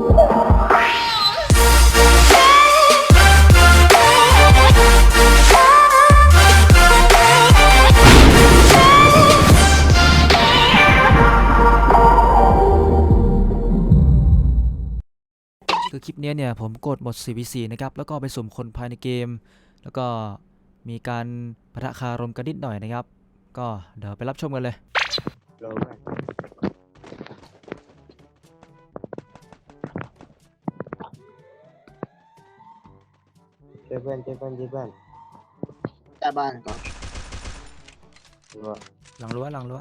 คือคลิปนี้เนี่ยผมกดหมด 4v4 นะครับ แล้วก็ไปสุ่มคนภายในเกม แล้วก็มีการปะทะคารมกันนิดหน่อยนะครับ ก็เดี๋ยวไปรับชมกันเลย เจอเพื่อนเจอเพื่อนเจอเพื่อนใต้บ้านก่อนดูว่าหลังรั้วหลังรั้ว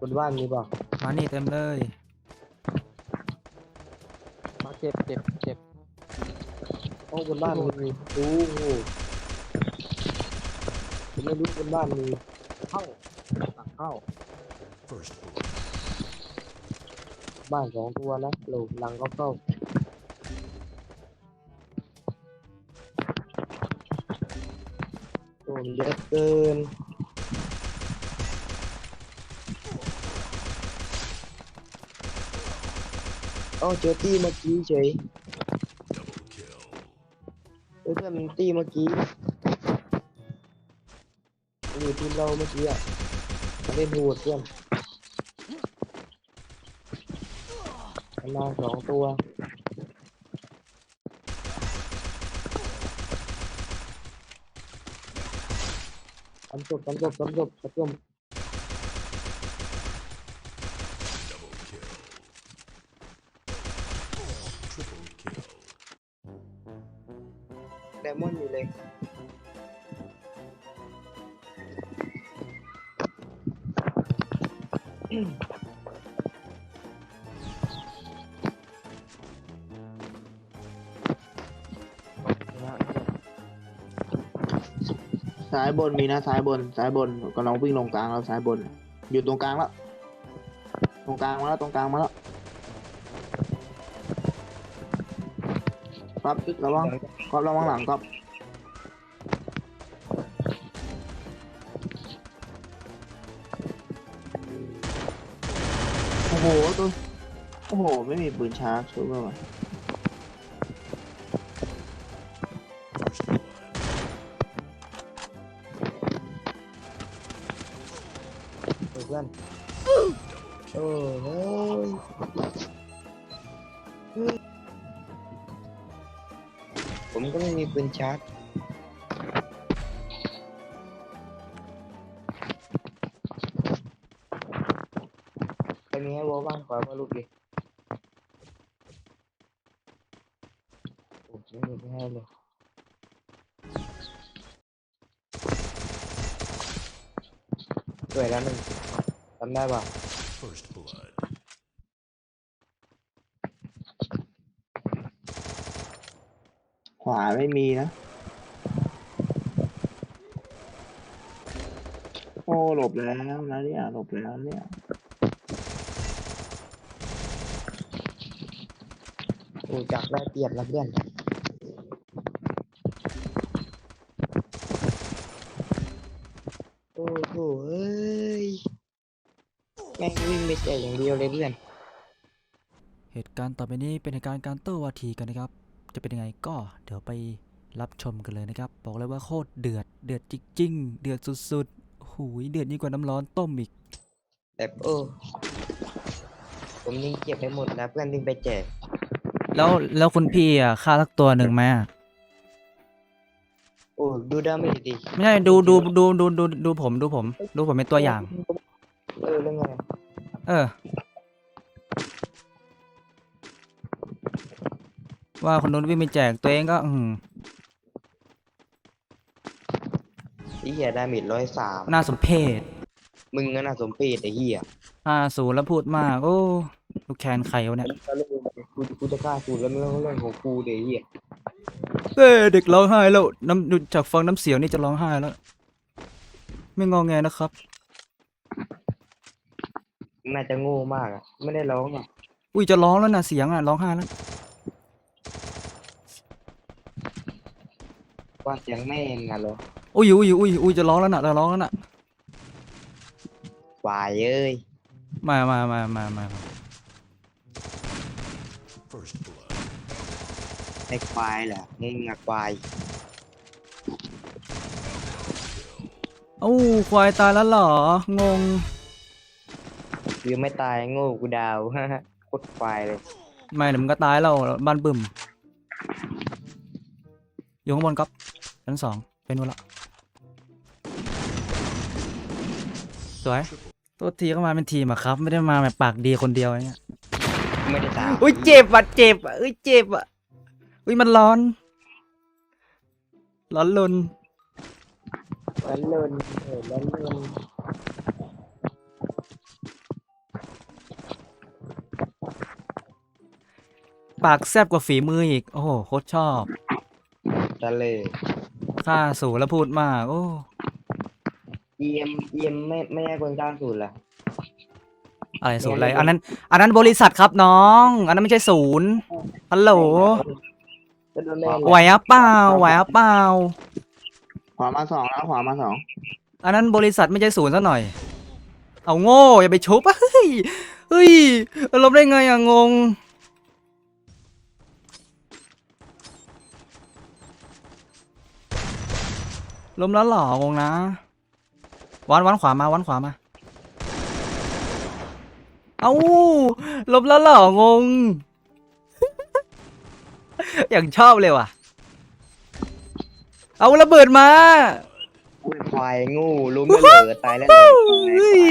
บนบ้านมีเปล่ามานี่เต็มเลย มาเจ็บเจ็บเจ็บโอ้บนบ้านมีดูผมไม่รู้บนบ้านมีเข้าหลังเข้า บ้านสองตัวนะหลูหลังก็เข้าโอ้มันเยอะเกินอ้าเจอตี้เมื่อกี้เฉยเพื่อนมันตี้เมื่อกี้อยู่ทีมเราเมื่อกี้อะมาเล่นหูดเพื่อน นมาสองตัวทำจบทำจบทำจบ ซ้ายบนมีนะซ้ายบนซ้ายบนกำลังวิ่งลงกลางแล้วซ้ายบน อยู่ตรงกลางแล้วตรงกลางมาแล้วตรงกลางมาแล้วครับระวังครับระวังหลังครับโอ้โหตัวโอ้โห ไม่มีปืนชาร์จช่วยไม่ไหวเพื่อนโอ้โหผมก็ไม่มีปืนชาร์จไปมีให้วอลบ้างขอมาลูกดิโอ้ไม่มีไม่ให้เลยสวยแล้วหนึ่ง ทำได้ป่ะ First blood. ขวาไม่มีนะ โอ้ หลบแล้วนะเนี่ย หลบแล้วเนี่ยโอ้จับได้เปรียบแล้วเพื่อนโอ้โหเอ้ย แม่งวิ่งไปแต่อย่างเดียวเลยเพื่อนเหตุการณ์ต่อไปนี้เป็นเหตุการณ์การโต้วาทีกันนะครับ จะเป็นยังไงก็เดี๋ยวไปรับชมกันเลยนะครับ บอกเลยว่าโคตรเดือดเดือดจริงๆเดือดสุดๆหูยเดือดยิ่งกว่าน้ำร้อนต้มอีก แบบโอ้ผมยิงเก็บไปหมดแล้วเพื่อนยิงไปแจกแล้วแล้วคุณพี่อะฆ่าสักตัวหนึ่งไหมอะโอ้ดูดาเมจดิไม่ใช่ดูดูดูดูดูดูผมดูผม ดูผมเป็นตัวอย่าง เออเรื่องไง เออ ว่าคนนู้นวิ่งไปแจกตัวเองก็ อืมไอ้เหี้ยดาเมจร้อยสามน่าสมเพชมึงก็น่าสมเพชไอ้เหี้ยห้าศูนย์แล้วพูดมาก โอ้ ลูกแคนไข่วะเนี่ยกูกูจะกล้าสูดแล้วไม่ต้องเรื่องของกูเดี๋ยวไอ้เหี้ยเอ้ยเด็กร้องไห้แล้วน้ำดูจากฟังน้ำเสียงนี่จะร้องไห้แล้ว ไม่งอแงนะครับ น่าจะโง่มากอะ ไม่ได้ร้องอะอุ้ยจะร้องแล้วนะเสียงอะร้องไห้แล้ว ว่าเสียงแม่งอะเหรออุ้ยอุ้ยอุ้ยอุ้ยจะร้องแล้วนะจะร้องแล้วนะไหวควายเอ้ยมามามามามาไอ้ควายเหรอมึงอะควายเอ้าควายตายแล้วเหรองงกู ยังไม่ตายโง่กูดาว โคตรควายเลย ไม่เดี๋ยวมันก็ตายแล้วบ้านบึมอยู่ข้างบนก๊อฟชั้นสองเป็นนู่นละสวยตัวทีเข้ามาเป็นทีมอะครับ ไม่ได้มาแบบปากดีคนเดียวอย่างเงี้ยกูไม่ได้ตายอุ้ยเจ็บอะเจ็บอะอุ้ยเจ็บอะอุ้ยมันร้อน ร้อนลนแล้วเลินเออแล้วเลินากแซบกว่าฝีมืออีก โอ้โหโคตรชอบจะเลยค่าสูงแล้วพูดมาก โอ้เอียมเอียมไม่ไม่ใช่คนสร้างสูตรละอะไรศูนย์อะไรอันนั้น อันนั้นบริษัทครับน้อง อันนั้นไม่ใช่ศูนย์ฮัลโหลจะโดนเล่นไหวอะเปล่าไหวอะเปล่าขวามาสองแล้วขวามาสองอันนั้นบริษัทไม่ใช่ศูนย์ซะหน่อย เอาโง่อย่าไปชุบเฮ้ยเฮ้ยลบได้ไงอะงง ล้มแล้วเหรองงนะวันวันขวามาวันขวามา เอาล้มแล้วเหรองง อย่างชอบเลยว่ะ เอาระเบิดมากูเป็นควายโงูล้มแล้วเหลือตายแล้วเหลือเฮ้ย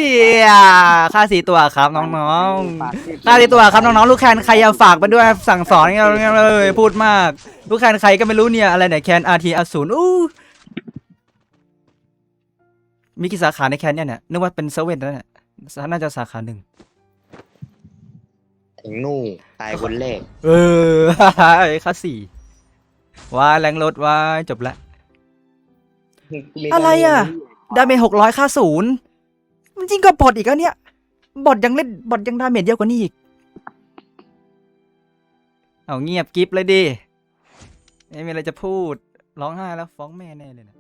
ค่าสีตัวครับน้องๆค่าสีตัวครับน้องๆลูกแคนใครอย่าฝากไปด้วยสั่งสอนกันเลยพูดมาก ลูกแคนใครก็ไม่รู้เนี่ยอะไรไหนแคนอาร์ทีอสูรอู้ มีกี่สาขาในแคนเนี่ยเนี่ยนึกว่าเป็นเซเว่นแล้วเนี่ยน่าจะสาขาหนึ่ง ไอ้โงูตายคนแรกเออ ค่าสี่ว่าแรงรถว่าจบละ อะไรอะดาเมจหกร้อยค่าศูนย์มันจริงก็บอทอีกแล้วเนี่ย บอทยังเล่นบอทยังดาเมจเยอะกว่านี้อีก เอาเงียบกิฟเลยดิ ไม่มีอะไรจะพูด ร้องไห้แล้วฟ้องแม่แน่เลยนะ